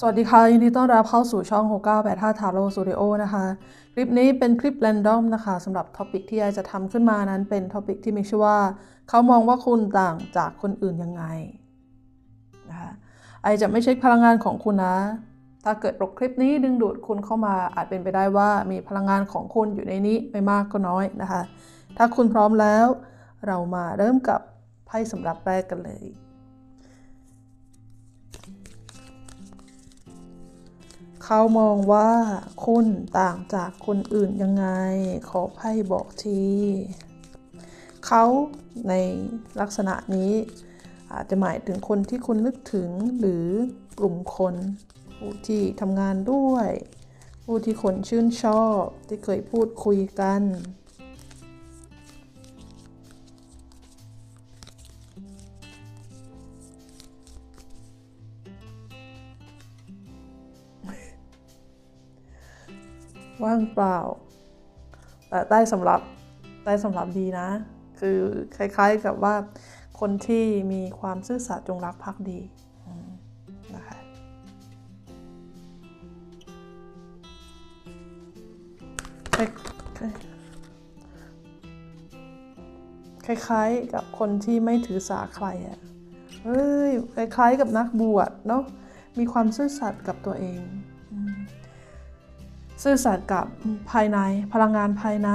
สวัสดีค่ะ ยินดีต้อนรับเข้าสู่ช่อง 6985 Taro Studio นะคะ คลิปนี้เป็นคลิป r รนดอมนะคะสำหรับท็อปิกที่ไอจะทำขึ้นมานั้นเป็นท็อปิกที่มีชื่อว่า เขามองว่าคุณต่างจากคนอื่นยังไงนะคะไอจะไม่เช็คพลังงานของคุณนะ ถ้าเกิดปกคลิปนี้ดึงดูดคุณเข้ามาอาจเป็นไปได้ว่ามีพลังงานของคุณอยู่ในนี้ไม่มากก็น้อยนะคะ ถ้าคุณพร้อมแล้ว เรามาเริ่มกับไพ่สำหรับแรกกันเลย เขามองว่าคุณต่างจากคนอื่นยังไง ขอไพ่บอกที เขาในลักษณะนี้อาจจะหมายถึงคนที่คุณนึกถึงหรือกลุ่มคนผู้ที่ทำงานด้วย ผู้ที่คนชื่นชอบที่เคยพูดคุยกันางเปล่า แต่ได้สำหรับได้สำหรับดีนะ คือคล้ายๆกับว่าคนที่มีความซื่อสัตย์จงรักภักดีนะคะคล้ายๆกับคนที่ไม่ถือสาใครอะ่ะเฮ้ย คล้ายๆกับนักบวชเนาะ มีความซื่อสัตย์กับตัวเอง ซื่อสัตย์กับภายในพลังงานภายใน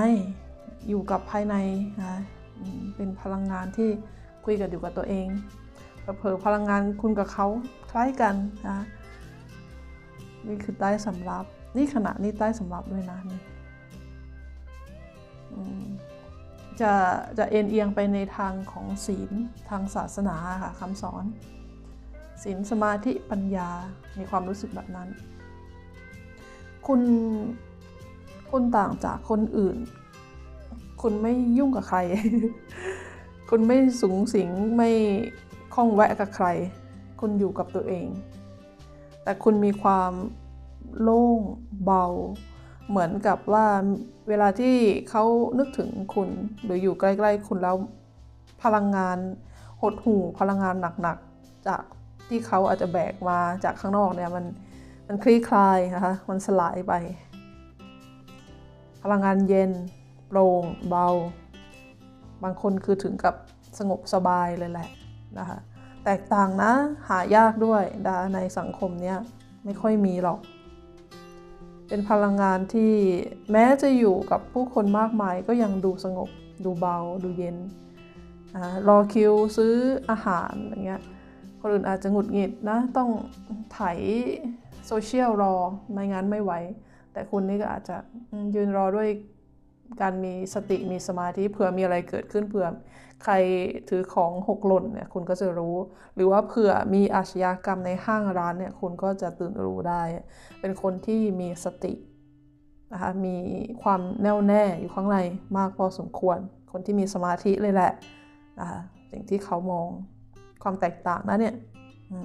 อยู่กับภายในนะเป็นพลังงานที่คุยกันอยู่กับตัวเองเผลอพลังงานคุณกับเขาคล้ายกันนะนี่คือใต้สำรับ นี่ขณะนี้ใต้สำรับด้วยนะนี่จะจะเอ็นเอียงไปในทางของศีลทางศาสนาค่ะคำสอนศีลสมาธิปัญญา มีความรู้สึกแบบนั้น คุณคุณต่างจากคนอื่น คุณไม่ยุ่งกับใคร คุณไม่สูงสิงไม่ข้องแวะกับใคร คุณอยู่กับตัวเอง แต่คุณมีความโล่งเบา เหมือนกับว่าเวลาที่เขานึกถึงคุณหรืออยู่ใกล้ๆคุณแล้วพลังงานหดหู่พลังงานหนักๆจากที่เขาอาจจะแบกมาจากข้างนอกเนี่ยมัน มันคลี่คลายนะคะ มันสลายไป พลังงานเย็น โปร่งเบา บางคนคือถึงกับสงบสบายเลยแหละนะคะ แตกต่างนะ หายากด้วยนะในสังคมเนี้ยไม่ค่อยมีหรอก เป็นพลังงานที่แม้จะอยู่กับผู้คนมากมายก็ยังดูสงบ ดูเบา ดูเย็นรอคิวซื้ออาหารอย่างเงี้ยคนอื่นอาจจะหงุดหงิดนะ ต้องไถ โซเชียลรอไม่งั้นไม่ไหว แต่คุณนี่ก็อาจจะยืนรอด้วยการมีสติมีสมาธิเผื่อมีอะไรเกิดขึ้นเผื่อใครถือของหกหล่นเนี่ยคุณก็จะรู้ หรือว่าเผื่อมีอาชญากรรมในห้างร้านเนี่ยคุณก็จะตื่นรู้ได้ เป็นคนที่มีสตินะคะมีความแน่วแน่อยู่ข้างในมากพอสมควร คนที่มีสมาธิเลยแหละนะคะสิ่งที่เขามองความแตกต่างนะเนี่ยมี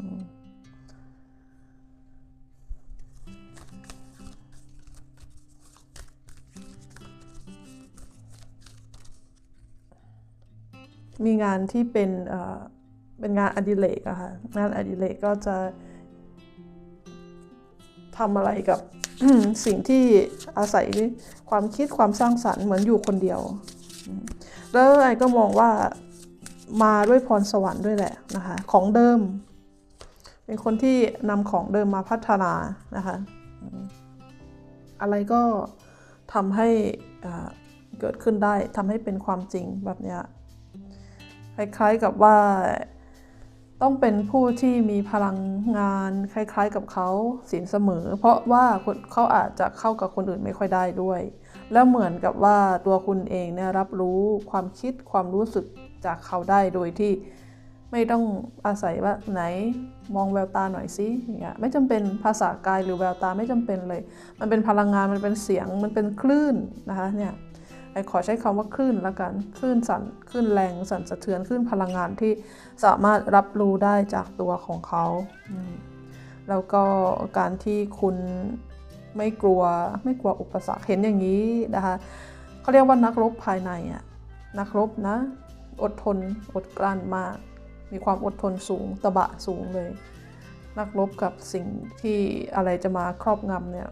มีงานที่เป็นเป็นงานอดิเรกอะค่ะงานอดิเรกก็จะทำอะไรกับสิ่งที่อาศัยความคิดความสร้างสรรค์เหมือนอยู่คนเดียว แล้วไอ้ก็มองว่ามาด้วยพรสวรรค์ด้วยแหละนะคะของเดิม เป็นคนที่นำของเดิมมาพัฒนานะคะอะไรก็ทำให้เกิดขึ้นได้ทำให้เป็นความจริงแบบนี้ คล้ายๆกับว่า ต้องเป็นผู้ที่มีพลังงานคล้าย ๆ กับเขาสินเสมอ เพราะว่าเขาอาจจะเข้ากับคนอื่นไม่ค่อยได้ด้วย แล้วเหมือนกับว่าตัวคุณเองเนี่ยรับรู้ความคิดความรู้สึกจากเขาได้โดยที่ไม่ต้องอาศัยว่าไหนมองแววตาหน่อยสิอย่างเงี้ยไม่จำเป็นภาษากายหรือแววตาไม่จำเป็นเลย มันเป็นพลังงานมันเป็นเสียงมันเป็นคลื่นนะคะเนี่ย ไอขอใช้คำว่าคลื่นละกันคลื่นสั่นคลื่นแรงสั่นสะเทือนคลื่นพลังงานที่สามารถรับรู้ได้จากตัวของเขา แล้วก็การที่คุณไม่กลัวไม่กลัวอุปสรรคเห็นอย่างนี้นะคะเขาเรียกว่านักรบภายในอะนักรบนะ อดทนอดกลั้นมาก มีความอดทนสูงตะบะสูงเลย นักรบกับสิ่งที่อะไรจะมาครอบงำเนี่ย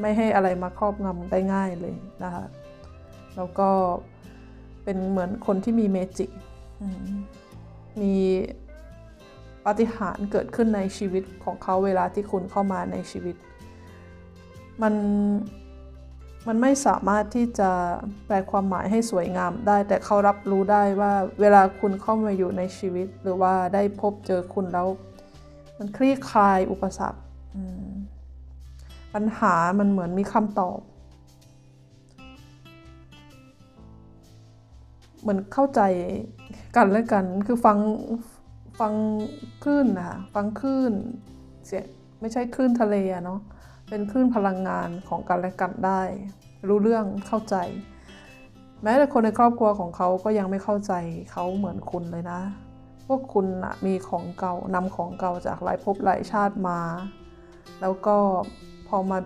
ไม่ให้อะไรมาครอบงำได้ง่ายเลยนะคะ แล้วก็เป็นเหมือนคนที่มีเมจิกมีปาฏิหาริย์เกิดขึ้นในชีวิตของเขาเวลาที่คุณเข้ามาในชีวิต มันมันไม่สามารถที่จะแปลความหมายให้สวยงามได้ แต่เขารับรู้ได้ว่าเวลาคุณเข้ามาอยู่ในชีวิต หรือว่าได้พบเจอคุณแล้ว มันคลี่คลายอุปสรรคปัญหามันเหมือนมีคำตอบ เหมือนเข้าใจกันและกัน คือฟังฟังคลื่นนะคะฟังคลื่นเสียไม่ใช่คลื่นทะเลเนาะเป็นคลื่นพลังงานของกันและกันได้ รู้เรื่องเข้าใจ แม้แต่คนในครอบครัวของเขาก็ยังไม่เข้าใจเขาเหมือนคุณเลยนะ พวกคุณนะมีของเก่านำของเก่าจากหลายภพหลายชาติมา แล้วก็พอมา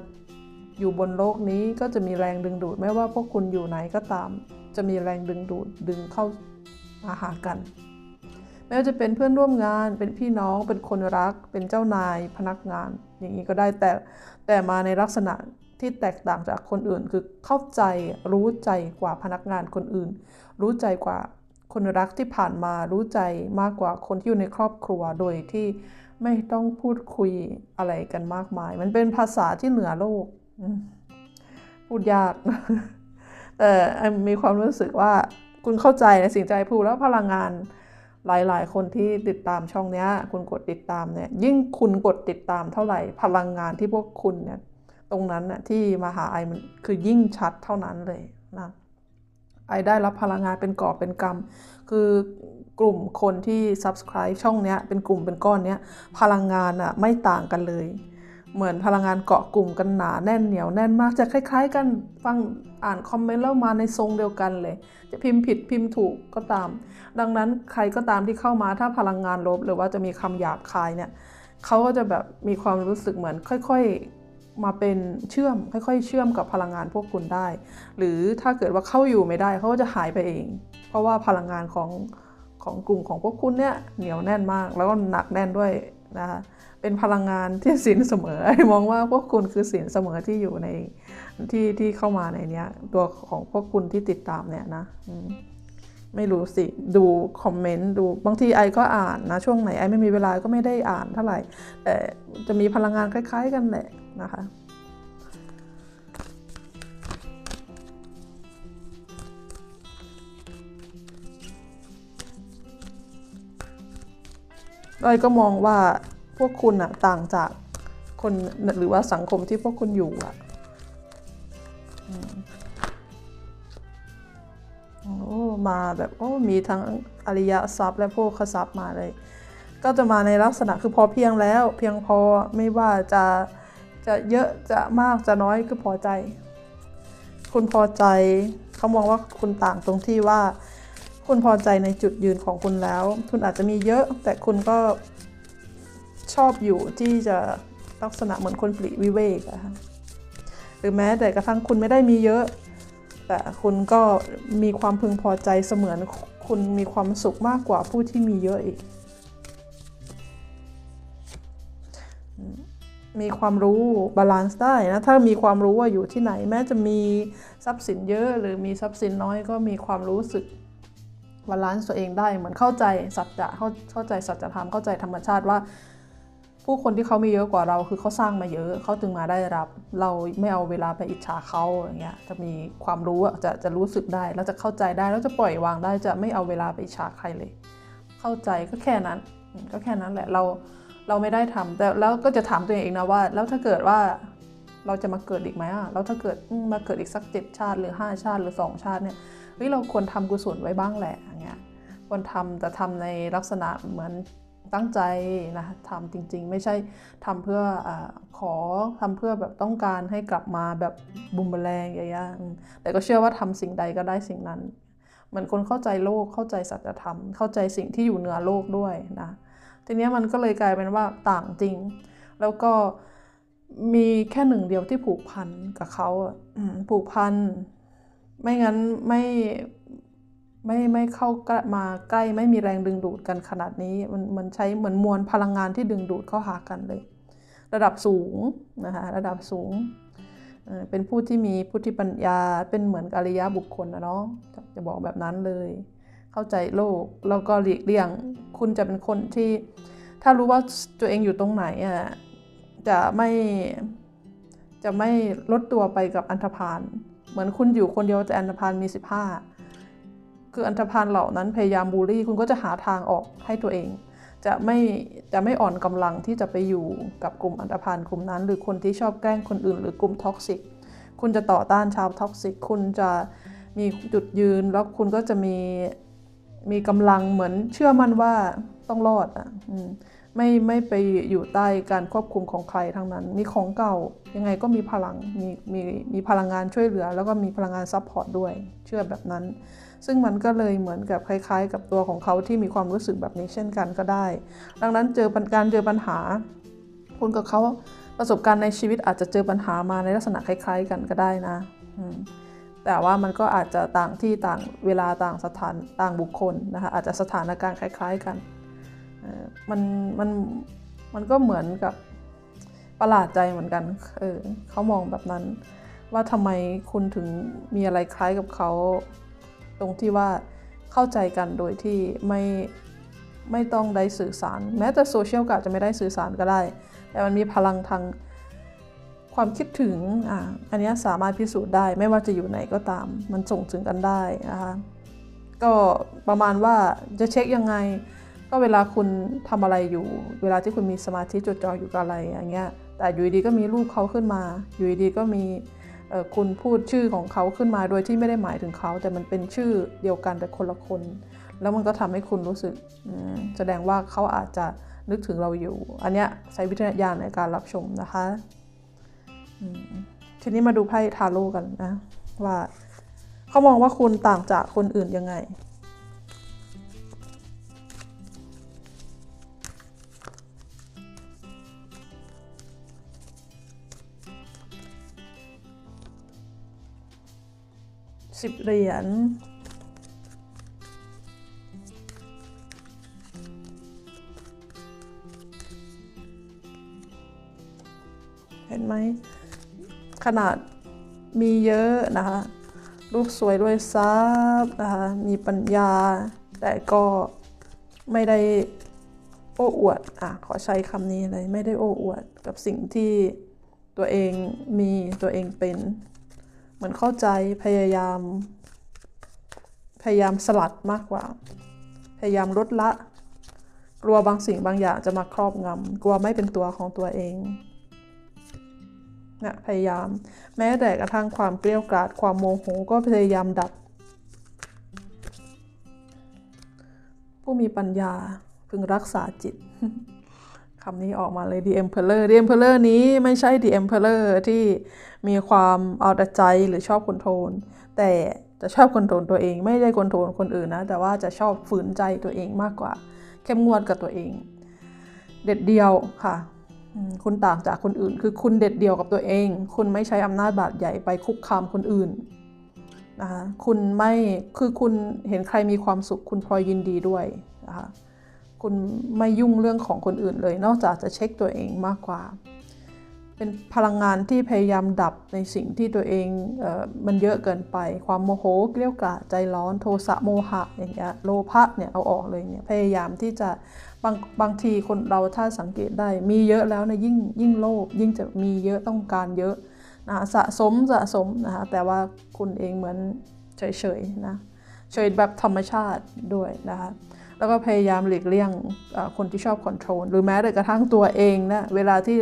อยู่บนโลกนี้ก็จะมีแรงดึงดูดไม่ว่าพวกคุณอยู่ไหนก็ตาม จะมีแรงดึงดูดดึงเข้ามาหากันแม้จะเป็นเพื่อนร่วมงานเป็นพี่น้องเป็นคนรัก เป็นเจ้านายพนักงาน อย่างนี้ก็ได้แต่แต่มาในลักษณะที่แตกต่างจากคนอื่น คือเข้าใจรู้ใจกว่าพนักงานคนอื่น รู้ใจกว่าคนรักที่ผ่านมารู้ใจมากกว่าคนที่อยู่ในครอบครัวโดยที่ไม่ต้องพูดคุยอะไรกันมากมาย มันเป็นภาษาที่เหนือโลก พูดยาก แต่มีความรู้สึกว่าคุณเข้าใจในสิ่งใจพูดแล้วพลังงานหลาย ๆ คนที่ติดตามช่องนี้คุณกดติดตามเนี่ยยิ่งคุณกดติดตามเท่าไหร่ พลังงานที่พวกคุณเนี่ยตรงนั้นน่ยที่มาหาไอมันคือยิ่งชัดเท่านั้นเลยนะไอได้รับพลังงานเป็นกอบเป็นกรรม คือกลุ่มคนที่ subscribe ช่องนี้เป็นกลุ่มเป็นก้อนเนี้ยพลังงานอะไม่ต่างกันเลย เหมือนพลังงานเกาะกลุ่มกันหนาแน่นเหนียวแน่นมากจะคล้ายๆ กันฟังอ่านคอมเมนต์แล้วมาในทรงเดียวกันเลย จะพิมพ์ผิดพิมพ์ถูกก็ตาม ดังนั้นใครก็ตามที่เข้ามาถ้าพลังงานลบ หรือว่าจะมีคำหยาบคายเนี่ยเขาก็จะแบบมีความรู้สึกเหมือนค่อยๆมาเป็นเชื่อม ค่อย ๆ เชื่อมกับพลังงานพวกคุณได้ หรือถ้าเกิดว่าเข้าอยู่ไม่ได้เขาก็จะหายไปเอง เพราะว่าพลังงานของของกลุ่มของพวกคุณเนี่ยเหนียวแน่นมาก แล้วก็หนักแน่นด้วย นะคะเป็นพลังงานที่สินเสมอไอ้มองว่าพวกคุณคือสินเสมอที่อยู่ในที่ที่เข้ามาในเนี้ยตัวของพวกคุณที่ติดตามเนี่ยนะไม่รู้สิ ดูคอมเมนต์ดูบางทีไอก็อ่านนะช่วงไหนไอไม่มีเวลาก็ไม่ได้อ่านเท่าไหร่แต่จะมีพลังงานคล้าย ๆ กันแหละนะคะ ไอก็มองว่าพวกคุณอะต่างจากคนหรือว่าสังคมที่พวกคุณอยู่อะโอ้มาแบบโอ้มีทั้งอริยทรัพย์และโภคทรัพย์มาเลย ก็จะมาในลักษณะคือพอเพียงแล้ว เพียงพอไม่ว่าจะจะเยอะจะมากจะน้อยคือพอใจ คุณพอใจเขามองว่าคุณต่างตรงที่ว่า คุณพอใจในจุดยืนของคุณแล้ว คุณอาจจะมีเยอะ แต่คุณก็ชอบอยู่ที่จะลักษณะเหมือนคนปลีวิเวกอะคะหรือแม้แต่กระทั่งคุณไม่ได้มีเยอะ แต่คุณก็มีความพึงพอใจเสมือนคุณมีความสุขมากกว่าผู้ที่มีเยอะอีก มีความรู้บาลานซ์ได้นะ ถ้ามีความรู้ว่าอยู่ที่ไหน แม้จะมีทรัพย์สินเยอะ หรือมีทรัพย์สินน้อยก็มีความรู้สึก บาลานซ์ตัวเองได้เหมือนเข้าใจสัจจะเข้าเข้าใจสัจธรรมเข้าใจธรรมชาติว่า ผู้คนที่เขามีเยอะกว่าเราคือเขาสร้างมาเยอะเขาถึงมาได้รับ เราไม่เอาเวลาไปอิจฉาเขาอย่างเงี้ยจะมีความรู้จะจะรู้สึกได้แล้วจะเข้าใจได้แล้วจะปล่อยวางได้จะไม่เอาเวลาไปอิจฉาใครเลย เข้าใจก็แค่นั้น ก็แค่นั้นแหละเราเราไม่ได้ทำแต่แล้วก็จะถามตัวเองนะว่า แล้วถ้าเกิดว่าเราจะมาเกิดอีกไหมอะแล้วถ้าเกิดมาเกิดอีกสักเจ็ดชาติหรือ 5 ชาติหรือ 2 ชาติเนี่ย เฮ้ยเราควรทำกุศลไว้บ้างแหละอย่างเงี้ยควรทำแต่ทำในลักษณะเหมือนตั้งใจนะทำจริงๆ ไม่ใช่ทำเพื่ออขอทำเพื่อแบบต้องการให้กลับมาแบบบุมแรงอย่างเงี้ยแต่ก็เชื่อว่าทำสิ่งใดก็ได้สิ่งนั้นเหมือนคนเข้าใจโลกเข้าใจสัจธรรม เข้าใจสิ่งที่อยู่เหนือโลกด้วยนะทีนี้มันก็เลยกลายเป็นว่าต่างจริง แล้วก็มีแค่หนึ่งเดียวที่ผูกพันกับเขาผูกพัน ไม่งั้นไม่ไม่ไม่เข้ามาใกล้ไม่มีแรงดึงดูดกันขนาดนี้มันมันใช้เหมือนมวลพลังงานที่ดึงดูดเข้าหากันเลย ระดับสูงนะคะระดับสูงเป็นผู้ที่มีพุทธิปัญญาเป็นเหมือนอริยบุคคลนะเนาะจะบอกแบบนั้นเลย เข้าใจโลกแล้วก็หลีกเลี่ยง คุณจะเป็นคนที่ ถ้ารู้ว่าตัวเองอยู่ตรงไหนอะจะไม่จะไม่ลดตัวไปกับอันธพาล เหมือนคุณอยู่คนเดียวแต่อันธพาลมี 15 คืออันธพาลเหล่านั้นพยายามบูลลี่ คุณก็จะหาทางออกให้ตัวเอง จะไม่จะไม่อ่อนกำลังที่จะไปอยู่กับกลุ่มอันธพาลกลุ่มนั้น หรือคนที่ชอบแกล้งคนอื่น หรือกลุ่มท็อกซิกคุณจะต่อต้านชาวท็อกซิกคุณจะมีจุดยืนแล้วคุณก็จะมีมีกำลังเหมือนเชื่อมั่นว่าต้องรอดอะ ไม่ไม่ไปอยู่ใต้การควบคุมของใครทั้งนั้น มีของเก่ายังไงก็มีพลังมีมีมีพลังงานช่วยเหลือ แล้วก็มีพลังงานซัพพอร์ตด้วย เชื่อแบบนั้น ซึ่งมันก็เลยเหมือนกับคล้าย ๆ กับตัวของเขาที่มีความรู้สึกแบบนี้เช่นกันก็ได้ ดังนั้นเจอการเจอปัญหาคุณกับเขาประสบการณ์ในชีวิตอาจจะเจอปัญหามาในลักษณะคล้าย ๆ กันก็ได้นะแต่ว่ามันก็อาจจะต่างที่ต่างเวลาต่างสถานต่างบุคคลนะคะอาจจะสถานการณ์คล้าย ๆ กัน มันมันมันก็เหมือนกับประหลาดใจเหมือนกัน เออเขามองแบบนั้น ว่าทำไมคุณถึงมีอะไรคล้ายกับเขา ตรงที่ว่าเข้าใจกันโดยที่ไม่ไม่ต้องได้สื่อสาร แม้แต่โซเชียลก็อาจจะไม่ได้สื่อสารก็ได้ แต่มันมีพลังทางความคิดถึงอะอันนี้สามารถพิสูจน์ได้ไม่ว่าจะอยู่ไหนก็ตาม มันส่งถึงกันได้นะคะก็ประมาณว่าจะเช็คยังไง ก็เวลาคุณทำอะไรอยู่ เวลาที่คุณมีสมาธิจดจ่ออยู่กับอะไรอย่างเงี้ยแต่อยู่ดีก็มีรูปเขาขึ้นมา อยู่ดีก็มีคุณพูดชื่อของเขาขึ้นมาโดยที่ไม่ได้หมายถึงเขา แต่มันเป็นชื่อเดียวกันแต่คนละคน แล้วมันก็ทำให้คุณรู้สึกแสดงว่าเขาอาจจะนึกถึงเราอยู่ อันเนี้ยใช้วิทยาญาณในการรับชมนะคะทีนี้มาดูไพ่ทาโร่กันนะว่าเขามองว่าคุณต่างจากคนอื่นยังไง สิบเหรียญเห็นไหม ขนาดมีเยอะนะคะรูปสวยด้วยซับนะคะ มีปัญญา แต่ก็ไม่ได้โอ้อวด อะ ขอใช้คำนี้เลย ไม่ได้โอ้อวดกับสิ่งที่ตัวเองมีตัวเองเป็น มือนเข้าใจพยายาม พยายามสลัดมากกว่า พยายามลดละ กลัวบางสิ่งบางอย่างจะมาครอบงำกลัวไม่เป็นตัวของตัวเองนะพยายาม แม้แต่กระทั่งความเกลี้ยกล่อมความโมโหก็พยายามดับ ผู้มีปัญญาพึงรักษาจิต คำนี้ออกมาเลย The Emperor The Emperor นี้ไม่ใช่ The Emperor ที่มีความเอาแต่ใจหรือชอบคนโทรลแต่จะชอบคนโทรลตัวเองไม่ได้คนโทรลคนอื่นนะ แต่ว่าจะชอบฝืนใจตัวเองมากกว่า เข้มงวดกับตัวเอง เด็ดเดียวค่ะคุณต่างจากคนอื่น คือคุณเด็ดเดียวกับตัวเอง คุณไม่ใช้อำนาจบาดใหญ่ไปคุกคามคนอื่นนะคะคุณไม่คือคุณเห็นใครมีความสุขคุณพลอยยินดีด้วยนะคะ คุณไม่ยุ่งเรื่องของคนอื่นเลย นอกจากจะเช็คตัวเองมากกว่า เป็นพลังงานที่พยายามดับในสิ่งที่ตัวเองเออมันเยอะเกินไป ความโมโหเกลี้ยกล่อใจร้อนโทสะโมหะอย่างเงี้ยโลภะเนี่ยเอาออกเลยเนี่ยพยายามที่จะบางบางทีคนเราถ้าสังเกตได้มีเยอะแล้วนะยิ่งยิ่งโลภยิ่งจะมีเยอะต้องการเยอะนะสะสมสะสมนะคะแต่ว่าคุณเองเหมือนเฉยๆนะเฉยแบบธรรมชาติด้วยนะคะ แล้วก็พยายามหลีกเลี่ยงคนที่ชอบคอนโทรลหรือแม้แต่กระทั่งตัวเองนะเวลาที่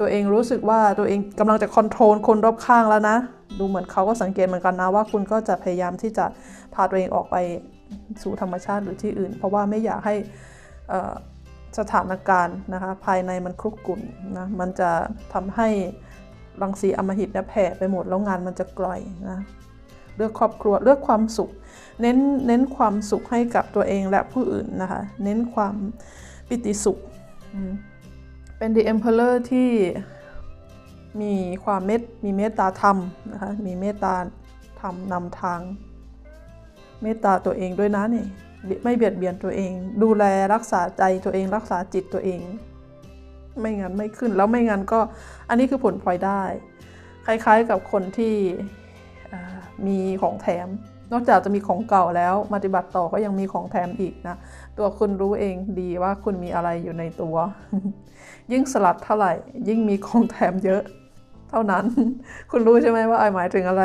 ตัวเองรู้สึกว่าตัวเองกำลังจะคอนโทรลคนรอบข้างแล้วนะ ดูเหมือนเขาก็สังเกตเหมือนกันนะว่าคุณก็จะพยายามที่จะพาตัวเองออกไปสู่ธรรมชาติหรือที่อื่น เพราะว่าไม่อยากให้สถานการณ์นะคะภายในมันคลุกกุ่นนะมันจะทำให้รังสีอมหิตเนี่ยแผ่ไปหมดแล้วงานมันจะกล่อยนะ เลือกครอบครัวเลือกความสุข เน้นเน้นความสุขให้กับตัวเองและผู้อื่นนะคะ เน้นความปิติสุข เป็น The Emperor ที่มีความเมตมีเมตตาธรรมนะคะ มีเมตตาธรรมนำทาง เมตตาตัวเองด้วยนะนี่ไม่เบียดเบียนตัวเอง ดูแลรักษาใจตัวเองรักษาจิตตัวเอง ไม่งั้นไม่ขึ้นแล้วไม่งั้นก็อันนี้คือผลพลอยได้ คล้ายๆกับคนที่ มีของแถม นอกจากจะมีของเก่าแล้วปฏิบัติต่อก็ยังมีของแถมอีกนะ ตัวคุณรู้เองดีว่าคุณมีอะไรอยู่ในตัว ยิ่งสลัดเท่าไหร่ ยิ่งมีของแถมเยอะ เท่านั้น คุณรู้ใช่ไหมว่าไอหมายถึงอะไร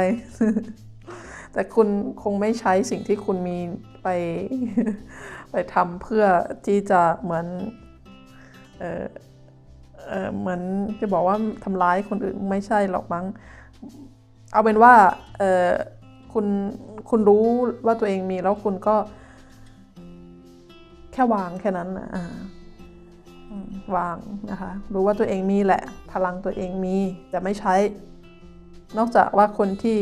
แต่คุณคงไม่ใช้สิ่งที่คุณมีไป ไปทำเพื่อที่จะเหมือนเออเออเหมือนจะบอกว่าทำร้ายคนอื่นไม่ใช่หรอกมั้ง เอาเป็นว่าเออคุณคุณรู้ว่าตัวเองมีแล้วคุณก็ แค่วางแค่นั้นนะวางนะคะ รู้ว่าตัวเองมีแหละ พลังตัวเองมีแต่ไม่ใช้ นอกจากว่าคนที่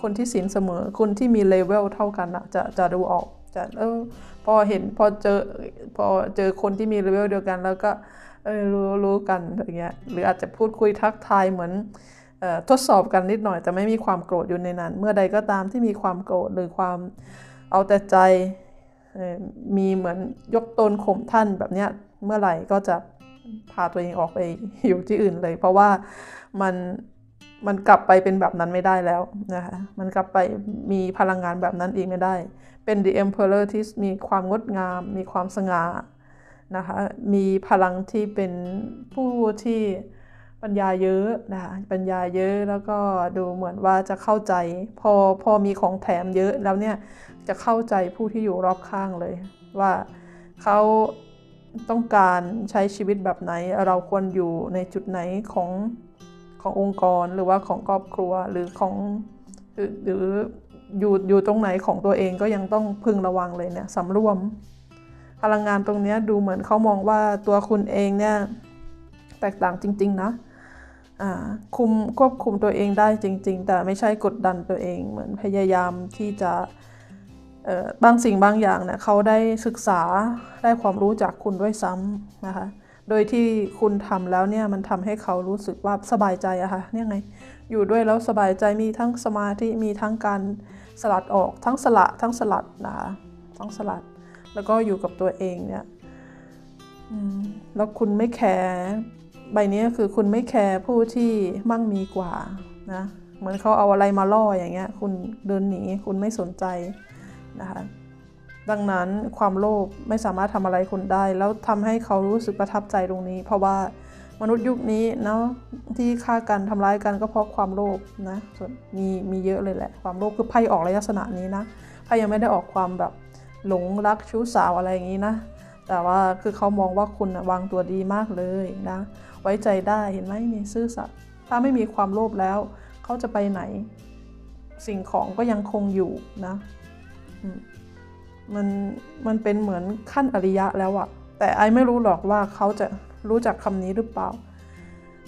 คนที่สินเสมอ คนที่มีเลเวลเท่ากันอะจะจะดูออกจะเออพอเห็นพอเจอพอเจอคนที่มีเลเวลเดียวกัน แล้วก็เออรู้รู้กันอย่างเงี้ยหรืออาจจะพูดคุยทักทายเหมือน ทดสอบกันนิดหน่อย แต่ไม่มีความโกรธอยู่ในนั้น เมื่อใดก็ตามที่มีความโกรธหรือความเอาแต่ใจมีเหมือนยกตนข่มท่านแบบเนี้ยเมื่อไหร่ก็จะพาตัวเองออกไปอยู่ที่อื่นเลย เพราะว่ามันมันกลับไปเป็นแบบนั้นไม่ได้แล้วนะคะมันกลับไปมีพลังงานแบบนั้นอีกไม่ได้ เป็น the emperor ที่มีความงดงาม มีความสง่านะคะมีพลังที่เป็นผู้ที่ ปัญญาเยอะนะคะปัญญาเยอะแล้วก็ดูเหมือนว่าจะเข้าใจ พอพอมีของแถมเยอะแล้วเนี่ยจะเข้าใจผู้ที่อยู่รอบข้างเลย ว่าเขาต้องการใช้ชีวิตแบบไหน เราควรอยู่ในจุดไหนของขององค์กรหรือว่าของครอบครัวหรือของหรืออยู่อยู่ตรงไหนของตัวเองก็ยังต้องพึงระวังเลยเนี่ยสำรวม พลังงานตรงนี้ดูเหมือนเขามองว่าตัวคุณเองเนี่ยแตกต่างจริง ๆ นะ คุมควบคุมตัวเองได้จริง ๆ แต่ไม่ใช่กดดันตัวเอง เหมือนพยายามที่จะบางสิ่งบางอย่างเนี่ยเขาได้ศึกษาได้ความรู้จากคุณด้วยซ้ำนะคะ โดยที่คุณทำแล้วเนี่ยมันทำให้เขารู้สึกว่าสบายใจอะค่ะเนี่ยไง อยู่ด้วยแล้วสบายใจมีทั้งสมาธิมีทั้งการสลัดออกทั้งสละทั้งสลัดนะคะทั้งสลัดแล้วก็อยู่กับตัวเองเนี่ยแล้วคุณไม่แคร์ ใบนี้คือคุณไม่แคร์ผู้ที่มั่งมีกว่านะเหมือนเขาเอาอะไรมาล่ออย่างเงี้ย คุณเดินหนีคุณไม่สนใจนะคะดังนั้นความโลภไม่สามารถทำอะไรคุณได้ แล้วทำให้เขารู้สึกประทับใจตรงนี้ เพราะว่ามนุษย์ยุคนี้เนาะที่ฆ่ากันทำร้ายกันก็เพราะความโลภนะส่วนมีมีเยอะเลยแหละ ความโลภคือไพ่ออกลักษณะนี้นะไพ่ยังไม่ได้ออกความแบบหลงรักชู้สาวอะไรอย่างนี้นะ แต่ว่าคือเขามองว่าคุณวางตัวดีมากเลยนะ ไว้ใจได้เห็นไหมนี่ซื่อสัตย์ถ้าไม่มีความโลภแล้ว เขาจะไปไหน สิ่งของก็ยังคงอยู่นะมันมันเป็นเหมือนขั้นอริยะแล้วอะแต่ไอไม่รู้หรอกว่าเขาจะรู้จักคำนี้หรือเปล่า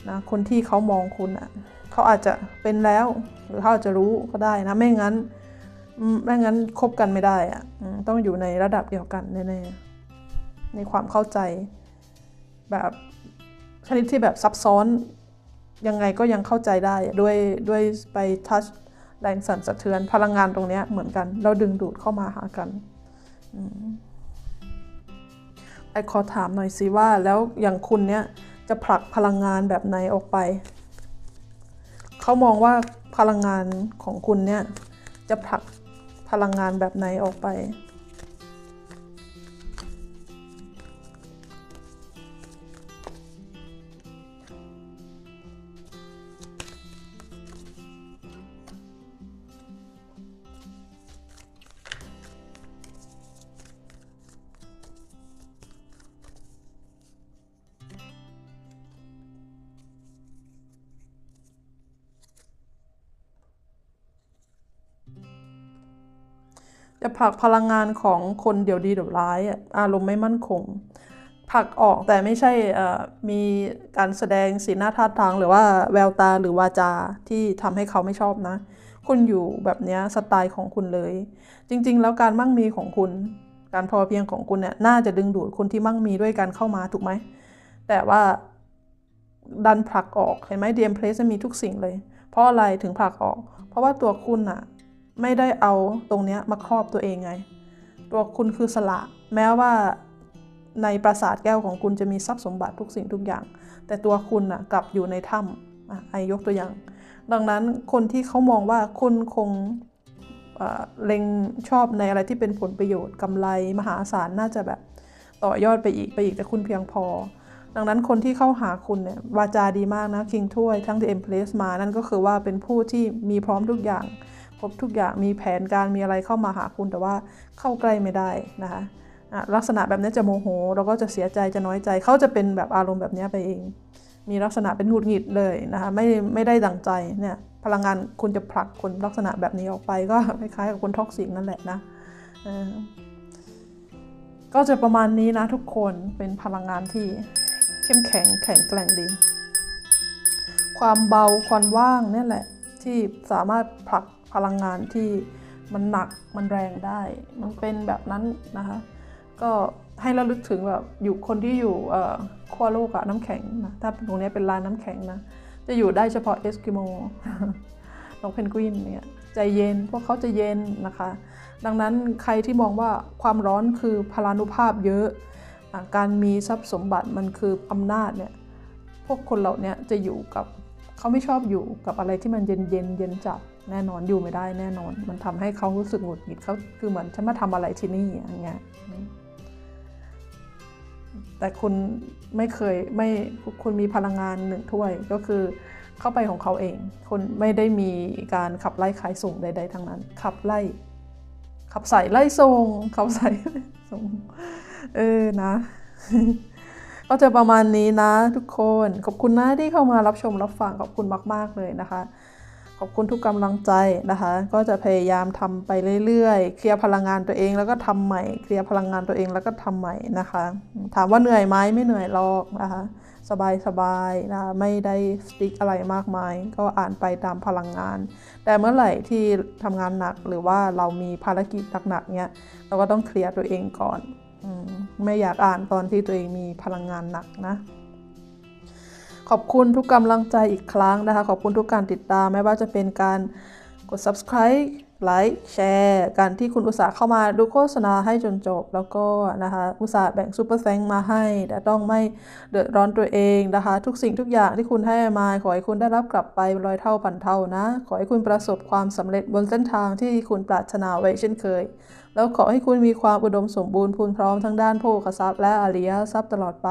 นะคนที่เขามองคุณอะเขาอาจจะเป็นแล้วหรือเขาอาจจะรู้ก็ได้นะไม่งั้นไม่งั้นคบกันไม่ได้อะต้องอยู่ในระดับเดียวกันแน่ๆ ในความเข้าใจ แบบชนิดที่แบบซับซ้อนยังไงก็ยังเข้าใจได้ด้วยด้วยไปทัชแรงสั่นสะเทือนพลังงานตรงนี้เหมือนกัน เราดึงดูดเข้ามาหากันไอขอถามหน่อยสิว่าแล้วอย่างคุณเนี้ยจะผลักพลังงานแบบไหนออกไป เขามองว่าพลังงานของคุณเนี่ยจะผลักพลังงานแบบไหนออกไป จะผลักพลังงานของคนเดี๋ยวดีเดี๋ยวร้ายอารมณ์ไม่มั่นคงผลักออกแต่ไม่ใช่มีการแสดงสีหน้าท่าทาง หรือว่าแววตาหรือวาจาที่ทำให้เขาไม่ชอบนะ คุณอยู่แบบนี้สไตล์ของคุณเลย จริง ๆ แล้วการมั่งมีของคุณ การพอเพียงของคุณเนี่ยน่าจะดึงดูดคนที่มั่งมีด้วยกันเข้ามาถูกไหมแต่ว่าดันผลักออกเห็นไหมเดียมเพลสมีทุกสิ่งเลย เพราะอะไรถึงผลักออก เพราะว่าตัวคุณอะ ไม่ได้เอาตรงเนี้ยมาครอบตัวเองไง ตัวคุณคือสละ แม้ว่าในปราสาทแก้วของคุณจะมีทรัพย์สมบัติทุกสิ่งทุกอย่าง แต่ตัวคุณน่ะกลับอยู่ในถ้ำไอยกตัวอย่าง ดังนั้นคนที่เขามองว่าคุณคงเเล็งชอบในอะไรที่เป็นผลประโยชน์กำไรมหาศาลน่าจะแบบต่อยอดไปอีกไปอีกแต่คุณเพียงพอ ดังนั้นคนที่เข้าหาคุณเนี่ยวาจาดีมากนะคิงถ้วยทั้ง The Empress มานั่นก็คือว่าเป็นผู้ที่มีพร้อมทุกอย่าง บทุกอย่างมีแผนการมีอะไรเข้ามาหาคุณแต่ว่าเข้าใกล้ไม่ได้นะคะลักษณะแบบนี้จะโมโหแล้วก็จะเสียใจจะน้อยใจเขาจะเป็นแบบอารมณ์แบบนี้ไปเอง มีลักษณะเป็นหงุดหงิดเลยนะคะไม่ไม่ได้ดังใจเนี่ยพลังงานคุณจะผลักคนลักษณะแบบนี้ออกไปก็คล้ายๆกับคนท็อกซิกนั่นแหละนะก็จะประมาณนี้นะทุกคนเป็นพลังงานที่เข้มแข็งแข็งแกร่งดีความเบาความว่างนี่แหละที่สามารถผลัก พลังงานที่มันหนักมันแรงได้ มันเป็นแบบนั้นนะคะก็ให้ระลึกถึงแบบอยู่คนที่อยู่ขั้วโลกอะน้ำแข็งนะถ้าตรงนี้เป็นลานน้ำแข็งนะจะอยู่ได้เฉพาะเอสกิโมนกเพนกวินเนี่ยใจเย็นพวกเขาจะเย็นนะคะ ดังนั้นใครที่มองว่าความร้อนคือพลานุภาพเยอะการมีทรัพย์สมบัติมันคืออำนาจเนี่ยพวกคนเหล่าเนี้ยจะอยู่กับเขาไม่ชอบอยู่กับอะไรที่มันเย็นเย็นเย็นจับ แน่นอนอยู่ไม่ได้แน่นอน มันทำให้เขารู้สึกหงุดหงิดเขาคือเหมือนฉันมาทำอะไรที่นี่อย่างเงี้ยแต่คุณไม่เคยไม่คุณมีพลังงานหนึ่งถ้วยก็คือเข้าไปของเขาเองคนไม่ได้มีการขับไล่ขายส่งใด ๆทั้งนั้น ขับไล่ขับใส่ไล่ส่งขับใส่ไล่ส่งเออนะก็จะประมาณนี้นะทุกคน ขอบคุณนะที่เข้ามารับชมรับฟังขอบคุณมาก ๆ เลยนะคะ ขอบคุณทุกกำลังใจนะคะ ก็จะพยายามทำไปเรื่อยๆ เคลียร์พลังงานตัวเองแล้วก็ทำใหม่ เคลียร์พลังงานตัวเองแล้วก็ทำใหม่นะคะ ถามว่าเหนื่อยไหมไม่เหนื่อยหรอกนะคะ สบายๆนะคะไม่ได้สติ๊กอะไรมากมาย ก็อ่านไปตามพลังงาน แต่เมื่อไหร่ที่ทำงานหนักหรือว่าเรามีภารกิจหนักๆเนี้ยเราก็ต้องเคลียร์ตัวเองก่อนอมไม่อยากอ่านตอนที่ตัวเองมีพลังงานหนักนะ ขอบคุณทุกกำลังใจอีกครั้งนะคะ ขอบคุณทุกการติดตามไม่ว่าจะเป็นการกด subscribe ไลค์แชร์การที่คุณอุตสาห์เข้ามาดูโฆษณาให้จนจบ แล้วก็นะคะอุตสาห์แบ่งซูเปอร์แซงมาให้ แต่ต้องไม่เดือดร้อนตัวเองนะคะ ทุกสิ่งทุกอย่างที่คุณให้มา ขอให้คุณได้รับกลับไปร้อยเท่าพันเท่านะ ขอให้คุณประสบความสำเร็จบนเส้นทางที่คุณปรารถนาไว้เช่นเคย แล้วขอให้คุณมีความอุดมสมบูรณ์พูนพร้อมทั้งด้านโภคทรัพย์และอริยทรัพย์ตลอดไป